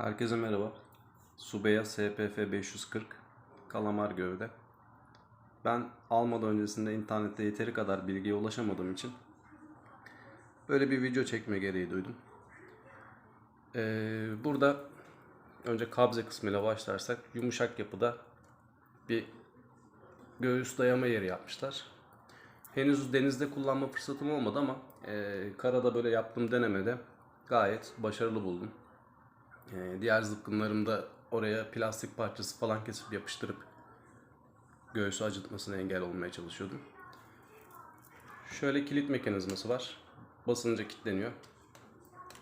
Herkese merhaba. Subeya SPF 540 kalamar gövde. Ben almadan öncesinde internette yeteri kadar bilgiye ulaşamadığım için böyle bir video çekme gereği duydum. Ee, burada önce kabze kısmıyla başlarsak yumuşak yapıda bir göğüs dayama yeri yapmışlar. Henüz denizde kullanma fırsatım olmadı ama e, karada böyle yaptığım denemede gayet başarılı buldum. Ee, diğer zıpkınlarımda oraya plastik parçası falan kesip yapıştırıp göğsü acıtmasına engel olmaya çalışıyordum. Şöyle kilit mekanizması var. Basınca kilitleniyor.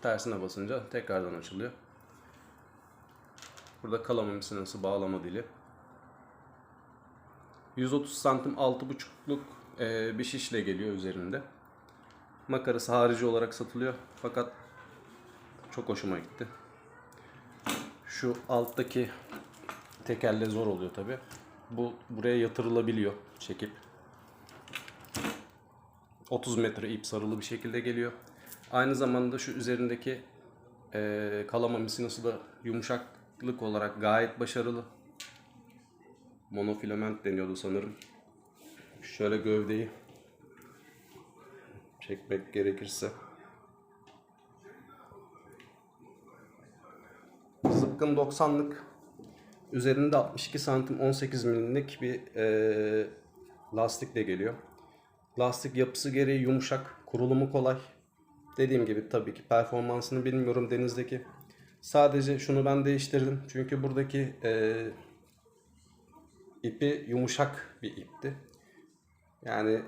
Tersine basınca tekrardan açılıyor. Burada kalama misinası bağlama dili. 130 santim 6,5'luk e, bir şişle geliyor üzerinde. Makarası harici olarak satılıyor. Fakat çok hoşuma gitti. Şu alttaki tekerle zor oluyor tabi. Bu buraya yatırılabiliyor çekip. 30 metre ip sarılı bir şekilde geliyor. Aynı zamanda şu üzerindeki eee, kalama misinası da yumuşaklık olarak gayet başarılı. Monofilament deniyordu sanırım. Şöyle gövdeyi çekmek gerekirse. Zıpkın 90'lık. Üzerinde 62 santim 18 milimlik bir eee, lastikle geliyor. Lastik yapısı gereği yumuşak, kurulumu kolay. Dediğim gibi tabii ki performansını bilmiyorum denizdeki. Sadece şunu ben değiştirdim. Çünkü buradaki eee, ipi yumuşak bir ipti. Yani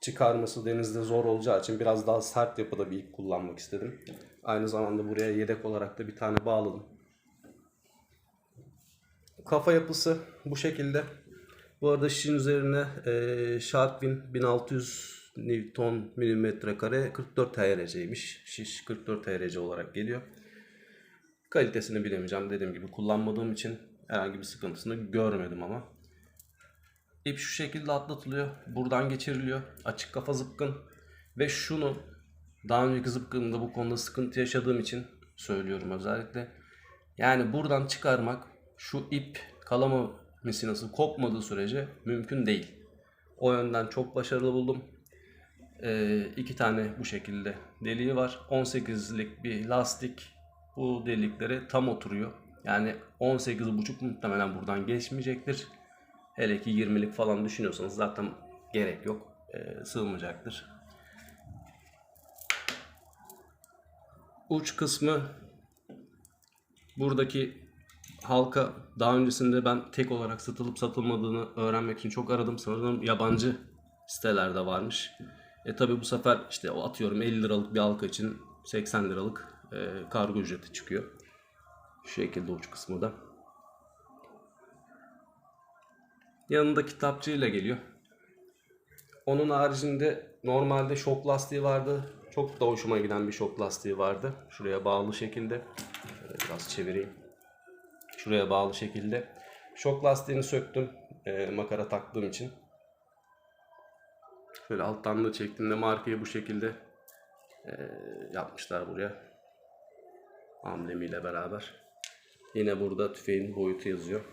çıkarması denizde zor olacağı için biraz daha sert yapıda bir ip kullanmak istedim. Aynı zamanda buraya yedek olarak da bir tane bağladım. Kafa yapısı bu şekilde. Bu arada şişin üzerine e, Sharkfin 1600 Newton milimetre kare 44 TRC'ymiş. Şiş 44 TRC olarak geliyor. Kalitesini bilemeyeceğim. Dediğim gibi kullanmadığım için herhangi bir sıkıntısını görmedim ama. İp şu şekilde atlatılıyor. Buradan geçiriliyor. Açık kafa zıpkın. Ve şunu daha önceki zıpkınımda bu konuda sıkıntı yaşadığım için söylüyorum özellikle. Yani buradan çıkarmak şu ip kalama misinası kopmadığı sürece mümkün değil. O yönden çok başarılı buldum. Ee, iki tane bu şekilde deliği var. 18'lik bir lastik bu deliklere tam oturuyor. Yani 18,5 muhtemelen buradan geçmeyecektir. Hele ki 20'lik falan düşünüyorsanız zaten gerek yok. Ee, sığmayacaktır. Uç kısmı buradaki halka daha öncesinde ben tek olarak satılıp satılmadığını öğrenmek için çok aradım. Sanırım yabancı sitelerde varmış. E tabi bu sefer işte o atıyorum 50 liralık bir halka için 80 liralık e, kargo ücreti çıkıyor. Şu şekilde uç kısmı da. Yanında kitapçığıyla geliyor. Onun haricinde normalde şok lastiği vardı. Çok da hoşuma giden bir şok lastiği vardı. Şuraya bağlı şekilde. Şöyle biraz çevireyim. Şuraya bağlı şekilde. Şok lastiğini söktüm. e, makara taktığım için. Şöyle alttan da çektiğimde markayı bu şekilde e, yapmışlar buraya. Amblemiyle beraber. Yine burada tüfeğin boyutu yazıyor.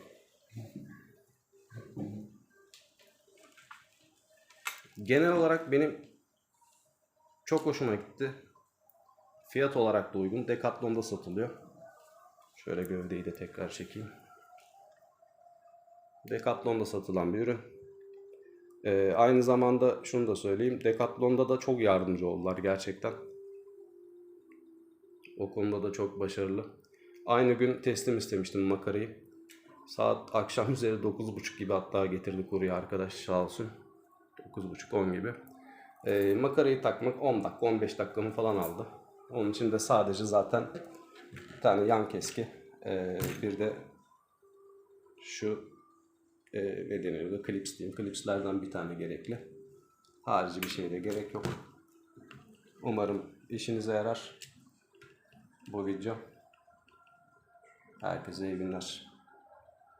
Genel olarak benim çok hoşuma gitti. Fiyat olarak da uygun. Decathlon'da satılıyor. Şöyle gövdeyi de tekrar çekeyim. Decathlon'da satılan bir ürün. Ee, aynı zamanda şunu da söyleyeyim. Decathlon'da da çok yardımcı oldular gerçekten. O konuda da çok başarılı. Aynı gün teslim istemiştim makarayı. Saat akşam üzeri 9.30 gibi hatta getirdi kurye arkadaş sağ olsun. 9.30-10 gibi. Ee, makarayı takmak 10 dakika 15 dakikamı falan aldı. Onun için de sadece zaten bir tane yan keski ee, bir de şu e, ne deniyordu klips diyeyim. Klipslerden bir tane gerekli. Harici bir şeye de gerek yok. Umarım işinize yarar bu video. Herkese iyi günler.